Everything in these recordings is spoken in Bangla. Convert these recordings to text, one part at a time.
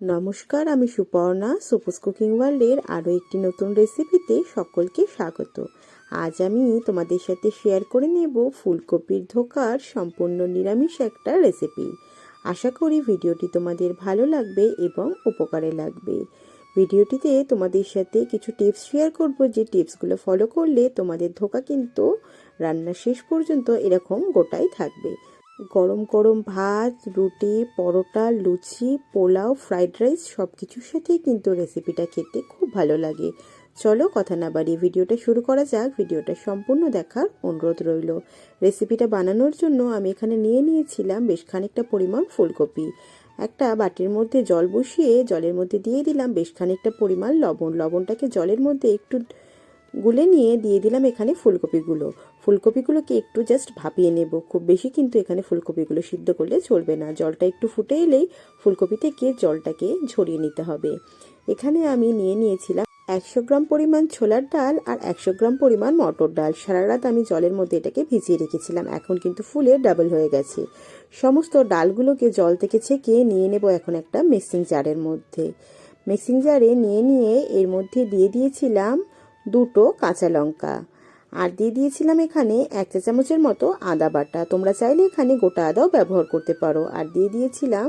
নমস্কার, আমি সুপর্ণা, সুপুস কুকিং ওয়ার্ল্ডের আরও একটি নতুন রেসিপিতে সকলকে স্বাগত। আজ আমি তোমাদের সাথে শেয়ার করে নেব ফুলকপির ধোকার সম্পূর্ণ নিরামিষ একটা রেসিপি। আশা করি ভিডিওটি তোমাদের ভালো লাগবে এবং উপকারে লাগবে। ভিডিওটিতে তোমাদের সাথে কিছু টিপস শেয়ার করব, যে টিপসগুলো ফলো করলে তোমাদের ধোকা কিন্তু রান্নার শেষ পর্যন্ত এরকম গোটাই থাকবে। গরম গরম ভাত, রুটি, পরোটা, লুচি, পোলাও, ফ্রাইড রাইস সব কিছুর সাথেই কিন্তু রেসিপিটা খেতে খুব ভালো লাগে। চলো কথা না বাড়িয়ে ভিডিওটা শুরু করা যাক। ভিডিওটা সম্পূর্ণ দেখার অনুরোধ রইল। রেসিপিটা বানানোর জন্য আমি এখানে নিয়ে নিয়েছিলাম বেশ খানিকটা পরিমাণ ফুলকপি। একটা বাটির মধ্যে জল বসিয়ে জলের মধ্যে দিয়ে দিলাম বেশ খানিকটা পরিমাণ লবণ। লবণটাকে জলের মধ্যে একটু গুলে নিয়ে দিয়ে দিলাম এখানে ফুলকপিগুলো। ফুলকপিগুলোকে একটু জাস্ট ভাপিয়ে নেব। খুব বেশি কিন্তু এখানে ফুলকপিগুলো সিদ্ধ করলে চলবে না। জলটা একটু ফুটে এলেই ফুলকপি থেকে জলটাকে ঝরিয়ে নিতে হবে। এখানে আমি নিয়ে নিয়েছিলাম একশো গ্রাম পরিমাণ ছোলার ডাল আর একশো গ্রাম পরিমাণ মটর ডাল। সারা রাত আমি জলের মধ্যে এটাকে ভিজিয়ে রেখেছিলাম। এখন কিন্তু ফুলে ডাবল হয়ে গেছে। সমস্ত ডালগুলোকে জল থেকে ছেঁকে নিয়ে নেব এখন একটা মিক্সিং জারের মধ্যে। মিক্সিং জারে নিয়ে নিয়ে এর মধ্যে দিয়ে দিয়েছিলাম দুটো কাঁচা লঙ্কা। আর দিয়ে দিয়েছিলাম এখানে এক চা চামচের মতো আদা বাটা। তোমরা চাইলে এখানে গোটা আদাও ব্যবহার করতে পারো। আর দিয়ে দিয়েছিলাম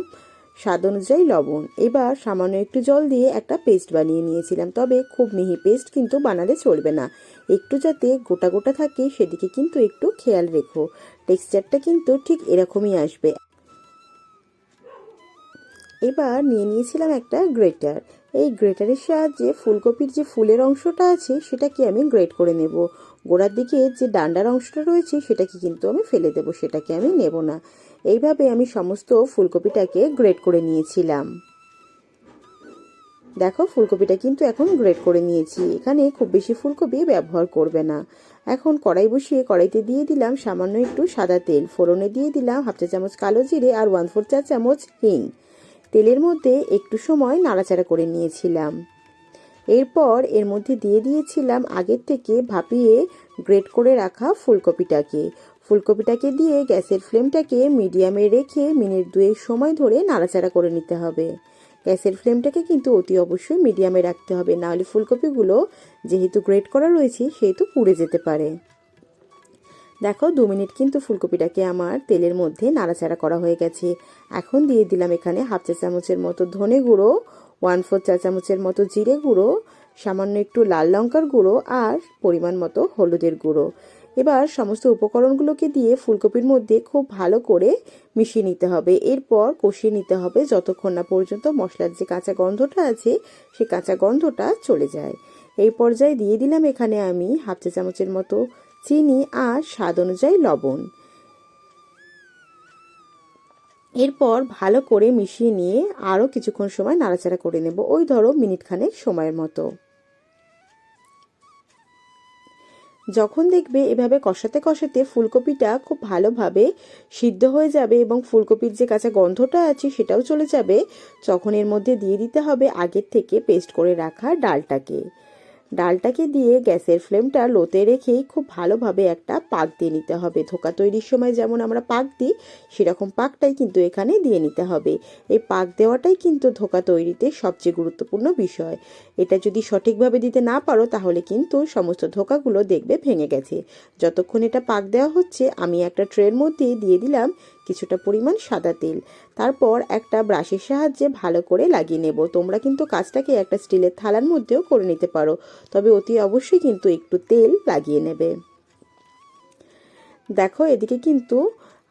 স্বাদ অনুযায়ী লবণ। এবার সামান্য একটু জল দিয়ে একটা পেস্ট বানিয়ে নিয়েছিলাম। তবে খুব মিহি পেস্ট কিন্তু বানালে চলবে না। একটু যাতে গোটা গোটা থাকে সেদিকে কিন্তু একটু খেয়াল রেখো। টেক্সচারটা কিন্তু ঠিক এরকমই আসবে। এবার নিয়ে নিয়েছিলাম একটা গ্রেটার। এই গ্রেটারের সাহায্যে ফুলকপির যে ফুলের অংশটা আছে, সেটাকে আমি গ্রেট করে নেব। গোড়ার দিকে যে ডান্ডার অংশটা রয়েছে, সেটাকে কিন্তু আমি ফেলে দেব, সেটাকে আমি নেব না। এইভাবে আমি সমস্ত ফুলকপিটাকে গ্রেট করে নিয়েছিলাম। দেখো, ফুলকপিটা কিন্তু এখন গ্রেট করে নিয়েছি। এখানে খুব বেশি ফুলকপি ব্যবহার করবে না। এখন কড়াই বসিয়ে কড়াইতে দিয়ে দিলাম সামান্য একটু সাদা তেল। ফোড়নে দিয়ে দিলাম হাফ চা চামচ কালো জিরে আর ওয়ান ফোর চা চামচ হিং। তেলের মধ্যে একটু সময় নাড়াচাড়া করে নিয়েছিলাম। এরপর এর মধ্যে দিয়ে দিয়েছিলাম আগের থেকে ভাপিয়ে গ্রেট করে রাখা ফুলকপিটাকে। ফুলকপিটাকে দিয়ে গ্যাসের ফ্লেমটাকে মিডিয়ামে রেখে মিনিট দুয়েক সময় ধরে নাড়াচাড়া করে নিতে হবে। গ্যাসের ফ্লেমটাকে কিন্তু অতি অবশ্যই মিডিয়ামে রাখতে হবে, নাহলে ফুলকপিগুলো যেহেতু গ্রেট করা রয়েছে সেহেতু পুড়ে যেতে পারে। দেখো, দু মিনিট কিন্তু ফুলকপিটাকে আমার তেলের মধ্যে নাড়াচাড়া করা হয়ে গেছে। এখন দিয়ে দিলাম এখানে হাফ চা চামচের মতো ধনে গুঁড়ো ওয়ান ফোর চা চামচের মতো জিরে গুঁড়ো, সামান্য একটু লাল লঙ্কার গুঁড়ো আর পরিমাণ মতো হলুদের গুঁড়ো। এবার সমস্ত উপকরণগুলোকে দিয়ে ফুলকপির মধ্যে খুব ভালো করে মিশিয়ে নিতে হবে। এরপর কষিয়ে নিতে হবে যতক্ষণ না পর্যন্ত মশলার যে কাঁচা গন্ধটা আছে, সেই কাঁচা গন্ধটা চলে যায়। এই পর্যায়ে দিয়ে দিলাম এখানে আমি হাফ চা চামচের মতো চিনি আর স্বাদ অনুযায়ী লবণ। এরপর ভালো করে মিশিয়ে নিয়ে আরও কিছুক্ষণ সময় নাড়াচাড়া করে নেব। ওই ধরো মিনিট খানেক সময়ের মতো। যখন দেখবে এভাবে কষাতে কষাতে ফুলকপিটা খুব ভালোভাবে সিদ্ধ হয়ে যাবে এবং ফুলকপির যে কাঁচা গন্ধটা আছে সেটাও চলে যাবে, তখন এর মধ্যে দিয়ে দিতে হবে আগের থেকে পেস্ট করে রাখা ডালটাকে। ডালটাকে দিয়ে গ্যাসের ফ্লেমটা লোতে রেখেই খুব ভালোভাবে একটা পাক দিয়ে নিতে হবে। ধোকা তৈরির সময় যেমন আমরা পাক দিই, সেরকম পাকটাই কিন্তু এখানে দিয়ে নিতে হবে। এই পাক দেওয়াটাই কিন্তু ধোকা তৈরিতে সবচেয়ে গুরুত্বপূর্ণ বিষয়। এটা যদি সঠিকভাবে দিতে না পারো, তাহলে কিন্তু সমস্ত ধোকাগুলো দেখবে ভেঙে গেছে। যতক্ষণ এটা পাক দেওয়া হচ্ছে, আমি একটা ট্রের মধ্যে দিয়ে দিলাম। কিছুটা পরিমাণ সাদা তেল। তারপর একটা ব্রাশের সাহায্যে ভালো করে লাগিয়ে নেব। তোমরা কিন্তু কাজটাকে একটা স্টিলের থালার মধ্যেও করে নিতে পারো। তবে অতি অবশ্যই কিন্তু একটু তেল লাগিয়ে নেবে। দেখো, এদিকে কিন্তু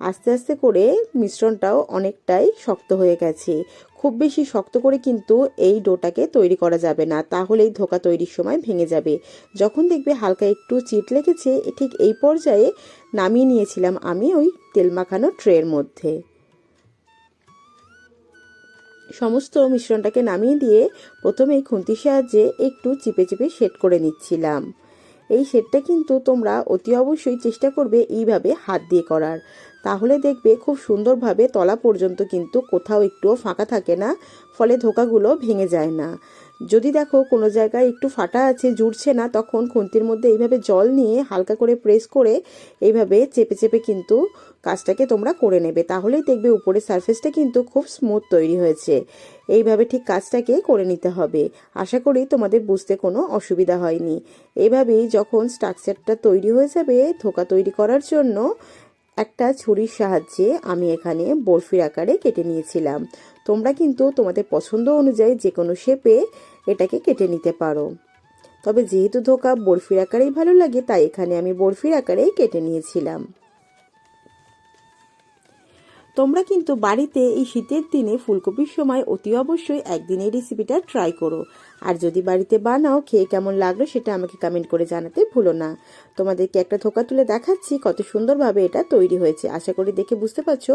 আস্তে আস্তে করে মিশ্রণটাও অনেকটাই শক্ত হয়ে গেছে। খুব বেশি শক্ত করে কিন্তু এই ডোটাকে তৈরি করা যাবে না তাহলে এই ধোকা তৈরির সময় ভেঙে যাবে। যখন দেখবে হালকা একটু চিট লেগেছে ঠিক এই পর্যায়ে নামিয়ে নিয়েছিলাম আমি ওই তেল মাখানো ট্রের মধ্যে। সমস্ত মিশ্রণটাকে নামিয়ে দিয়ে প্রথমে খুন্তির সাহায্যে একটু চিপে চিপে সেট করে নিচ্ছিলাম। এই সেটটা কিন্তু তোমরা অতি অবশ্যই চেষ্টা করবে এইভাবে হাত দিয়ে করার। তাহলে দেখবে খুব সুন্দরভাবে তলা পর্যন্ত কিন্তু কোথাও একটুও ফাঁকা থাকে না, ফলে ধোকাগুলো ভেঙে যায় না। যদি দেখো কোনো জায়গায় একটু ফাটা আছে, জুড়ছে না, তখন খুন্তির মধ্যে এইভাবে জল নিয়ে হালকা করে প্রেস করে এইভাবে চেপে চেপে কিন্তু কাজটাকে তোমরা করে নেবে। তাহলেই দেখবে উপরের সারফেসটা কিন্তু খুব স্মুথ তৈরি হয়েছে। এইভাবে ঠিক কাজটাকে করে নিতে হবে। আশা করি তোমাদের বুঝতে কোনো অসুবিধা হয়নি। এইভাবেই যখন স্ট্রাকচারটা তৈরি হয়ে যাবে, ধোকা তৈরি করার জন্য একটা ছুরির সাহায্যে আমি এখানে বরফির আকারে কেটে নিয়েছিলাম। তোমরা কিন্তু তোমাদের পছন্দ অনুযায়ী যে কোনো শেপে এটাকে কেটে নিতে পারো। তবে যেহেতু ধোকা বরফির আকারেই ভালো লাগে, তাই এখানে আমি বরফির আকারেই কেটে নিয়েছিলাম। তোমরা কিন্তু বাড়িতে এই শীতের দিনে ফুলকপির সময় অতি অবশ্যই একদিন এই রেসিপিটা ট্রাই করো। আর যদি বাড়িতে বানাও, খেয়ে কেমন লাগল সেটা আমাকে কমেন্ট করে জানাতে ভুলো না। তোমাদেরকে একটা ধোকা তুলে দেখাচ্ছি, কত সুন্দরভাবে এটা তৈরি হয়েছে। আশা করি দেখে বুঝতে পারছ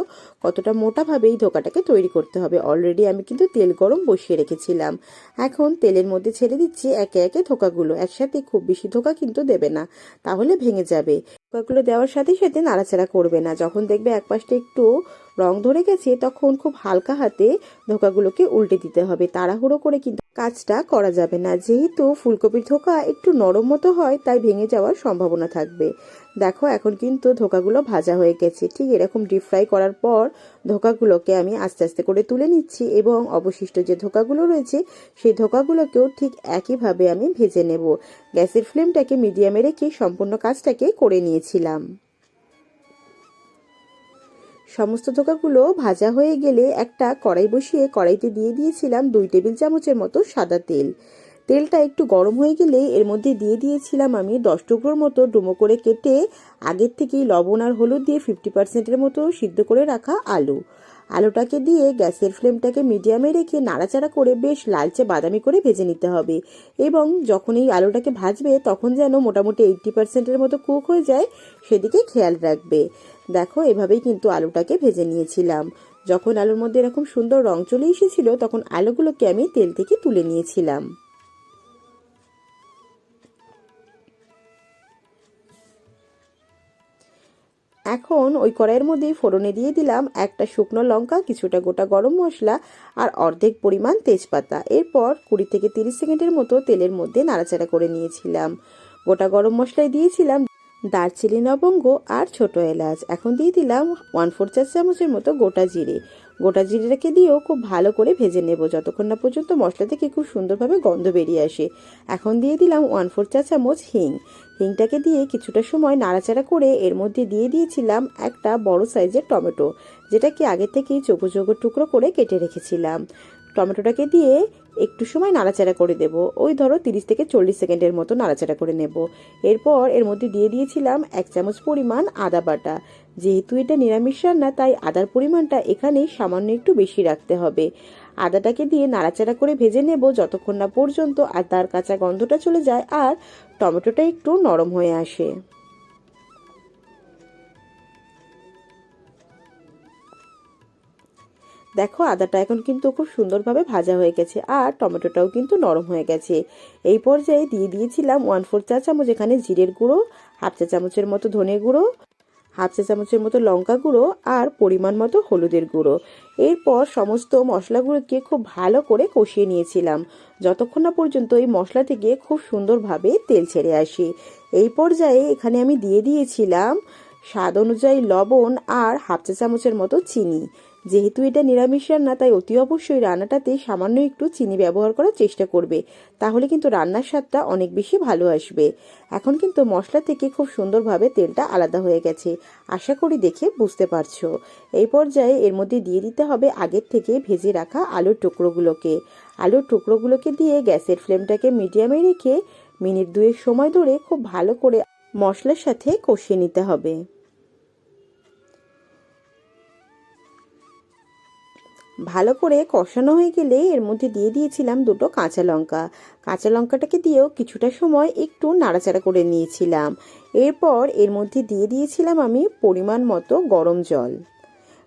কতটা মোটাভাবে এই ধোকাটাকে তৈরি করতে হবে। অলরেডি আমি কিন্তু তেল গরম বসিয়ে রেখেছিলাম। এখন তেলের মধ্যে ছেড়ে দিচ্ছি একে একে ধোকাগুলো। একসাথে খুব বেশি ধোকা কিন্তু দেবে না। তাহলে ভেঙে যাবে। ধোকাগুলো দেওয়ার সাথে সাথে নাড়াচাড়া করবে না। যখন দেখবে এক পাশটা একটু রং ধরে গেছে, তখন খুব হালকা হাতে ধোকাগুলোকে উল্টে দিতে হবে। তাড়াহুড়ো করে কিন্তু কাজটা করা যাবে না। যেহেতু ফুলকপির ধোকা একটু নরম মতো হয়, তাই ভেঙে যাওয়ার সম্ভাবনা থাকবে। দেখো, এখন কিন্তু ধোকাগুলো ভাজা হয়ে গেছে। ঠিক এরকম ডিপ ফ্রাই করার পর ধোকাগুলোকে আমি আস্তে আস্তে করে তুলে নিচ্ছি এবং অবশিষ্ট যে ধোকাগুলো রয়েছে, সেই ধোকাগুলোকেও ঠিক একইভাবে আমি ভেজে নেব। গ্যাসের ফ্লেমটাকে মিডিয়ামে রেখে সম্পূর্ণ কাজটাকে করে নিয়েছিলাম। সমস্ত ধোকাগুলো ভাজা হয়ে গেলে একটা কড়াই বসিয়ে কড়াইতে দিয়ে দিয়েছিলাম দুই টেবিল চামচের মতো সাদা তেল। তেলটা একটু গরম হয়ে গেলে এর মধ্যে দিয়ে দিয়েছিলাম আমি দশ টুকরোর মতো ডুমো করে কেটে আগের থেকেই লবণ আর হলুদ দিয়ে ফিফটি পার্সেন্টের মতো সিদ্ধ করে রাখা আলু। আলুটাকে দিয়ে গ্যাসের ফ্লেমটাকে মিডিয়ামে রেখে নাড়াচাড়া করে বেশ লালচে বাদামি করে ভেজে নিতে হবে। এবং যখন এই আলুটাকে ভাজবে, তখন যেন মোটামুটি এইটটি পার্সেন্টের মতো কুক হয়ে যায়, সেদিকে খেয়াল রাখবে। দেখো, এভাবেই কিন্তু আলুটাকে ভেজে নিয়েছিলাম। যখন আলুর মধ্যে এরকম সুন্দর রং চলে এসেছিল, তখন আলুগুলোকে আমি তেল থেকে তুলে নিয়েছিলাম। এখন ওই কড়াইয়ের মধ্যে ফোড়নে দিয়ে দিলাম একটা শুকনো লঙ্কা, কিছুটা গোটা গরম মশলা আর অর্ধেক পরিমাণ তেজপাতা। এরপর কুড়ি থেকে তিরিশ সেকেন্ডের মতো তেলের মধ্যে নাড়াচাড়া করে নিয়েছিলাম। গোটা গরম মশলায় দিয়েছিলাম দারচিনি, লবঙ্গ আর ছোট এলাচ। এখন দিয়ে দিলাম ওয়ান ফোর চার চামচের মতো গোটা জিরে। গোটা জিরেটাকে দিয়েও খুব ভালো করে ভেজে নেব। যতক্ষণ না পর্যন্ত মশলা থেকে খুব সুন্দরভাবে গন্ধ বেরিয়ে আসে। এখন দিয়ে দিলাম ওয়ান ফোর চা চামচ হিং। হিংটাকে দিয়ে কিছুটা সময় নাড়াচাড়া করে এর মধ্যে দিয়ে দিয়েছিলাম একটা বড় সাইজের টমেটো, যেটাকে আগে থেকেই চোখো চোখো টুকরো করে কেটে রেখেছিলাম। টমেটোটাকে দিয়ে একটু সময় নাড়াচাড়া করে দেব। ওই ধরো তিরিশ থেকে চল্লিশ সেকেন্ডের মতো নাড়াচাড়া করে নেব। এরপর এর মধ্যে দিয়ে দিয়েছিলাম এক চামচ পরিমাণ আদা বাটা। যেহেতু এটা নিরামিষ রান্না, তাই আদার পরিমাণটা এখানেই সামান্য একটু বেশি রাখতে হবে। আদাটাকে দিয়ে নাড়াচাড়া করে ভেজে নেব যতক্ষণ না পর্যন্ত আদার কাঁচা গন্ধটা চলে যায় আর টমেটোটা একটু নরম হয়ে আসে। দেখো, আদাটা এখন কিন্তু খুব সুন্দরভাবে ভাজা হয়ে গেছে আর টমেটোটাও কিন্তু নরম হয়ে গেছে। এই পর্যায়ে দিয়ে দিয়েছিলাম ওয়ান ফোর চা চামচ, এখানে জিরের গুঁড়ো হাফ চা চামচের মতো ধনে গুঁড়ো হাফ চা চামচের মতো লঙ্কা গুঁড়ো আর পরিমাণ মতো হলুদের গুঁড়ো। এরপর সমস্ত মশলাগুলোকে খুব ভালো করে কষিয়ে নিয়েছিলাম। যতক্ষণ না পর্যন্ত এই মশলা থেকে খুব সুন্দরভাবে তেল ছেড়ে আসে। এই পর্যায়ে এখানে আমি দিয়ে দিয়েছিলাম স্বাদ অনুযায়ী লবণ আর হাফ চা চামচের মতো চিনি। যেহেতু এটা নিরামিষ রান্না, তাই অতি অবশ্যই রান্নাটাতে সামান্য একটু চিনি ব্যবহার করার চেষ্টা করবে। তাহলে কিন্তু রান্নার স্বাদটা অনেক বেশি ভালো আসবে। এখন কিন্তু মশলা থেকে খুব সুন্দরভাবে তেলটা আলাদা হয়ে গেছে। আশা করি দেখে বুঝতে পারছ। এই পর্যায়ে এর মধ্যে দিয়ে দিতে হবে আগের থেকে ভেজে রাখা আলুর টুকরোগুলোকে। আলুর টুকরোগুলোকে দিয়ে গ্যাসের ফ্লেমটাকে মিডিয়ামে রেখে মিনিট দুয়েক সময় ধরে খুব ভালো করে মশলার সাথে কষিয়ে নিতে হবে। ভালো করে কষানো হয়ে গেলে এর মধ্যে দিয়ে দিয়েছিলাম দুটো কাঁচা লঙ্কা। কাঁচা লঙ্কাটাকে দিয়েও কিছুটা সময় একটু নাড়াচাড়া করে নিয়েছিলাম। এরপর এর মধ্যে দিয়ে দিয়েছিলাম আমি পরিমাণ মতো গরম জল।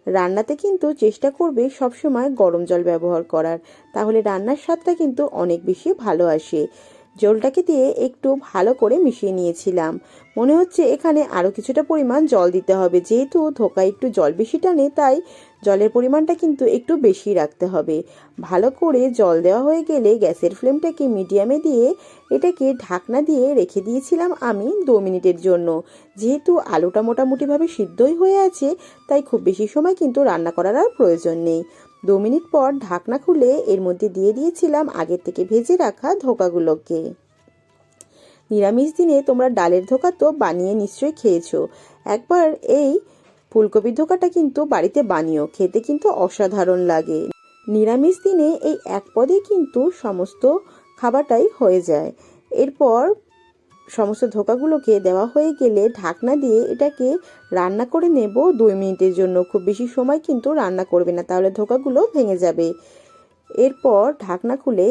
রান্নাতে কিন্তু চেষ্টা করবে সবসময় গরম জল ব্যবহার করার। তাহলে রান্নার স্বাদটা কিন্তু অনেক বেশি ভালো আসে। জলটাকে দিয়ে একটু ভালো করে মিশিয়ে নিয়েছিলাম। মনে হচ্ছে এখানে আরও কিছুটা পরিমাণ জল দিতে হবে। যেহেতু ধোকা একটু জল বেশি টানে, তাই জলের পরিমাণটা কিন্তু একটু বেশি রাখতে হবে। ভালো করে জল দেওয়া হয়ে গেলে গ্যাসের ফ্লেমটাকে মিডিয়ামে দিয়ে এটাকে ঢাকনা দিয়ে রেখে দিয়েছিলাম আমি দু মিনিটের জন্য। যেহেতু আলুটা মোটামুটিভাবে সিদ্ধই হয়ে আছে, তাই খুব বেশি সময় কিন্তু রান্না করার আর প্রয়োজন নেই। দু মিনিট পর ঢাকনা খুলে এর মধ্যে দিয়ে দিয়েছিলাম আগের থেকে ভেজে রাখা ধোকাগুলোকে। নিরামিষ দিনে তোমরা ডালের ধোকা তো বানিয়ে নিশ্চয়ই খেয়েছো। একবার এই ফুলকপির ধোকাটা কিন্তু বাড়িতে বানিয়েও খেতে কিন্তু অসাধারণ লাগে। নিরামিষ দিনে এই এক পদে কিন্তু সমস্ত খাবারটাই হয়ে যায়। এরপর সমস্ত ধোকাগুলোকে দেওয়া হয়ে গেলে ঢাকনা দিয়ে এটাকে রান্না করে নেব দুই মিনিটের জন্য। খুব বেশি সময় কিন্তু রান্না করবে না, তাহলে ধোকাগুলো ভেঙে যাবে। এরপর ঢাকনা খুলে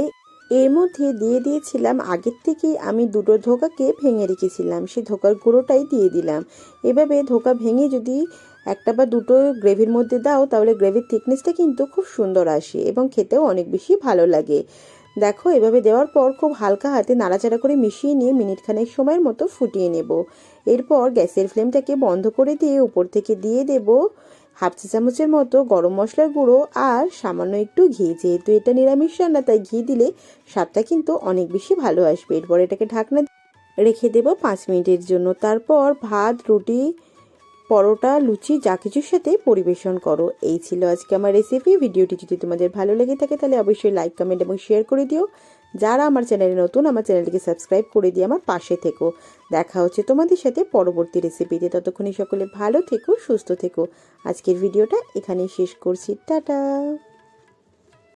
এর মধ্যে দিয়ে দিয়েছিলাম, আগের থেকেই আমি দুটো ধোকাকে ভেঙে রেখেছিলাম সেই ধোকার গুঁড়োটাই দিয়ে দিলাম। এভাবে ধোকা ভেঙে যদি একটা বা দুটো গ্রেভির মধ্যে দাও, তাহলে গ্রেভির থিকনেসটা কিন্তু খুব সুন্দর আসে এবং খেতেও অনেক বেশি ভালো লাগে। দেখো, এভাবে দেওয়ার পর খুব হালকা হাতে নাড়াচাড়া করে মিশিয়ে নিয়ে মিনিট খানেক সময়ের মতো ফুটিয়ে নেব। এরপর গ্যাসের ফ্লেমটাকে বন্ধ করে দিয়ে উপর থেকে দিয়ে দেব হাফ চা চামচের মতো গরম মশলার গুঁড়ো আর সামান্য একটু ঘি। যেহেতু এটা নিরামিষ রান্না, তাই ঘি দিলে স্বাদটা কিন্তু অনেক বেশি ভালো আসবে। এরপর এটাকে ঢাকনা রেখে দেব পাঁচ মিনিটের জন্য। তারপর ভাত, রুটি পরোটা, লুচি, যা কিছুর সাথে পরিবেশন করো। এই ছিল আজকে আমার রেসিপি ভিডিওটি যদি তোমাদের ভালো লেগে থাকে, তাহলে অবশ্যই লাইক কমেন্ট এবং শেয়ার করে দিও। যারা আমার চ্যানেলে নতুন, আমার চ্যানেলটিকে সাবস্ক্রাইব করে দিয়ে আমার পাশে থেকো। দেখা হচ্ছে তোমাদের সাথে পরবর্তী রেসিপিতে ততক্ষণই সকলে ভালো থেকো, সুস্থ থেকো। আজকের ভিডিওটা এখানেই শেষ করছি। টাটা!